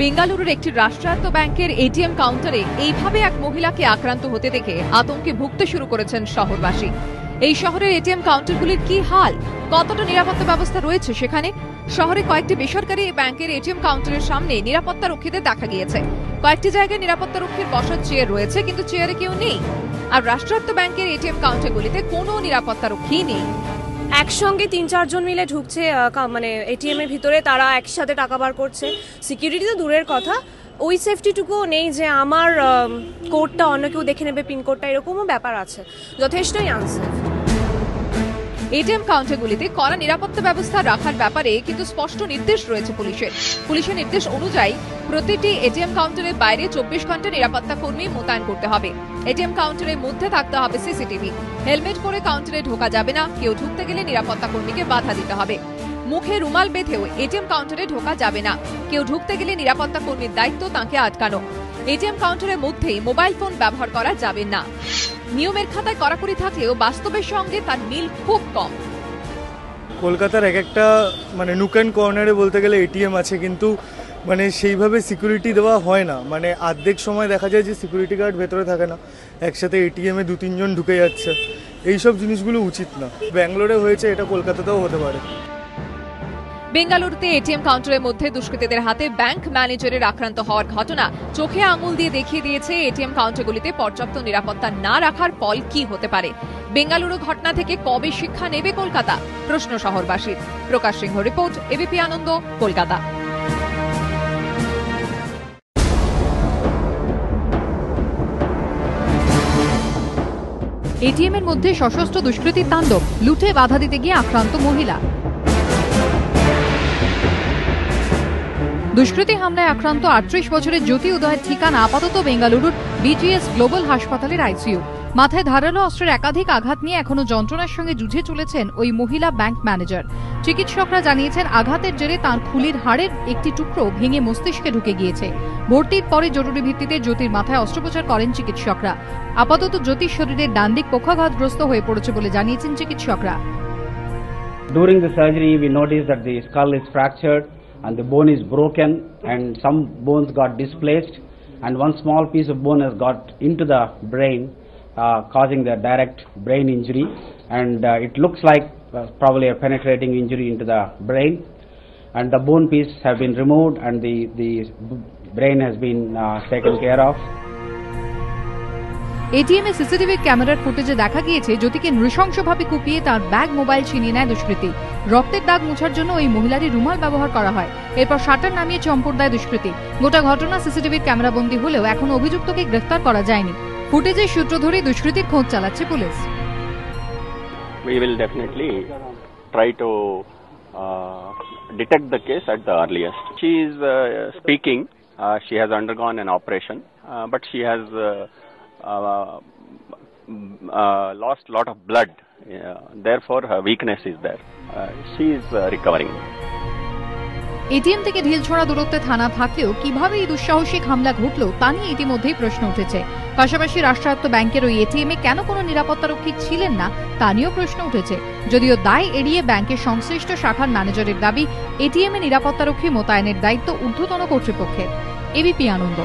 বেঙ্গালুরুর একটি রাষ্ট্রায়ত্ত ব্যাংকের এটিএম কাউন্টারে এইভাবে এক মহিলাকে আক্রান্ত হতে দেখে আতঙ্কে ভুগতে শুরু করেছেন শহরবাসী। এই শহরের এটিএম কাউন্টারগুলির কি হাল? কতটা নিরাপত্তা ব্যবস্থা রয়েছে সেখানে? শহরে কয়েকটি বেসরকারি ব্যাংকের এটিএম কাউন্টারের সামনে নিরাপত্তা রক্ষীদের দেখা গিয়েছে। কয়েকটি জায়গায় নিরাপত্তা রক্ষীর বসার চেয়ার রয়েছে, কিন্তু চেয়ারে কেউ নেই। আর রাষ্ট্রায়ত্ত ব্যাংকের এটিএম কাউন্টারগুলিতে কোনো নিরাপত্তা রক্ষী নেই। একসঙ্গে তিন, চারজন মিলে ঢুকছে মানে এটিএম এর ভিতরে, তারা একসাথে টাকা বার করছে। সিকিউরিটি তো দূরের কথা। ওই সেফটিটুকুও নেই যে আমার কোডটা অন্য কেউ দেখে নেবে পিনকোডটা এরকমও ব্যাপার আছে। যথেষ্টই আনসেফ এটিএম কাউন্টারগুলিতে কড়া নিরাপত্তা ব্যবস্থা রাখার ব্যাপারে কিন্তু স্পষ্ট নির্দেশ রয়েছে পুলিশের। পুলিশের নির্দেশ অনুযায়ী প্রতিটি এটিএম কাউন্টারের বাইরে চব্বিশ ঘণ্টা নিরাপত্তা কর্মী মোতায়েন করতে হবে। এটিএম কাউন্টারের মধ্যে থাকতে হবে সিসিটিভি। হেলমেট পরে কাউন্টারে ঢোকা যাবে না। কেউ ঢুকতে গেলে নিরাপত্তা কর্মীকে বাধা দিতে হবে। মুখে রুমাল বেঁধেও এটিএম কাউন্টারে ঢোকা যাবে না। কেউ ঢুকতে গেলে নিরাপত্তা কর্মীর দায়িত্ব তাকে আটকানো। এটিএম কাউন্টারের মধ্যেই মোবাইল ফোন ব্যবহার করা যাবে না। নিয়মের খাতায় কড়াকড়ি থাকলেও বাস্তবের সঙ্গে তার মিল খুব কম। কলকাতার এক একটা মানে নুক অ্যান্ড কর্নারে বলতে গেলে এটিএম আছে, কিন্তু মানে সেইভাবে সিকিউরিটি দেওয়া হয় না। মানে অর্ধেক সময় দেখা যায় যে সিকিউরিটি গার্ড ভেতরে থাকে না। একসাথে এটিএমে দু তিনজন ঢুকে যাচ্ছে। এইসব জিনিসগুলো উচিত না। ব্যাঙ্গালোরে হয়েছে, এটা কলকাতাতেও হতে পারে। বেঙ্গালুরুতে এটিএম কাউন্টারের মধ্যে দুষ্কৃতীদের হাতে ব্যাংক ম্যানেজারের আক্রান্ত হওয়ার ঘটনা। চোখে আঙুল দিয়ে দেখিয়ে দিয়েছে এটিএম কাউন্টারগুলিতে পর্যাপ্ত নিরাপত্তা না রাখার ফল কি হতে পারে। বেঙ্গালুরু ঘটনা থেকে কবে শিক্ষা নেবে কলকাতা? প্রশ্ন শহরবাসীর Prakash Singh report, ABP Ananda, Kolkata. ATM এর মধ্যে সশস্ত্র দুষ্কৃতীর তাণ্ডব, লুটে বাধা দিতে গিয়ে আক্রান্ত মহিলা। দুষ্কৃতী হামলায় আক্রান্ত আটত্রিশ বছরের জ্যোতি উদয়ের ঠিকানা আপাতত বেঙ্গালুরুর বিজিএস গ্লোবাল হাসপাতালের আইসিইউ। মাথায় ধারালো অস্ত্রের একাধিক আঘাত নিয়ে এখনও যন্ত্রণার সঙ্গে যুঝে চলেছেন ওই মহিলা ব্যাংক ম্যানেজার। চিকিৎসকরা জানিয়েছেন আঘাতের জেরে তার খুলির হাড়ের একটি টুকরো ভেঙে মস্তিষ্কে ঢুকে গিয়েছে। ভর্তির পরে জরুরি ভিত্তিতে জ্যোতির মাথায় অস্ত্রোপচার করেন চিকিৎসকরা। আপাতত জ্যোতির শরীরের ডান দিক পক্ষাঘাতগ্রস্ত হয়ে পড়েছে বলে জানিয়েছেন চিকিৎসকরা। During the surgery, we noticed that the skull is fractured. And the bone is broken and some bones got displaced. And one small piece of bone has got into the brain uh, causing the direct brain injury. And uh, it looks like uh, probably a penetrating injury into the brain. And the bone piece have been removed and the, the brain has been uh, taken care of. ATM A CCTV ক্যামেরার ফুটেজে দেখা গিয়েছে জ্যোতিকে নৃশংসভাবে কুপিয়ে তার bag mobile ছিনিয়ে নেয় দুষ্কৃতী। রক্তের দাগ মোছার জন্য ওই মহিলারই রুমাল ব্যবহার করা হয়। এরপর শাটার নামিয়ে চম্পট দেয় দুষ্কৃতী। গোটা ঘটনা সিসিটিভির ক্যামেরাবন্দি হলেও এখন অভিযুক্তকে গ্রেফতার করা যায়নি। ফুটেজের সূত্র ধরে দুষ্কৃতীর খোঁজ চালাচ্ছে police. We will definitely try to uh, detect the case at the earliest. She is uh, speaking. Uh, she has undergone an operation, uh, but she has uh, lost lot of blood. Uh, therefore, her weakness is there. Uh, she is uh, recovering. ATM থেকে ঢিল ঢিলছড়া দূরত্বে থানা থাকলেও কীভাবে এই দুঃসাহসিক হামলা ঘটল তা নিয়ে ইতিমধ্যেই প্রশ্ন উঠেছে পাশাপাশি রাষ্ট্রায়ত্ত ব্যাংকের ওই এটিএম এ কেন কোনো নিরাপত্তারক্ষী ছিলেন না তা নিয়েও প্রশ্ন উঠেছে যদিও দায় এড়িয়ে ব্যাংকের সংশ্লিষ্ট শাখার ম্যানেজারের দাবি এটিএম এ নিরাপত্তারক্ষী মোতায়েনের দায়িত্ব ঊর্ধ্বতন কর্তৃপক্ষের এবিপি আনন্দ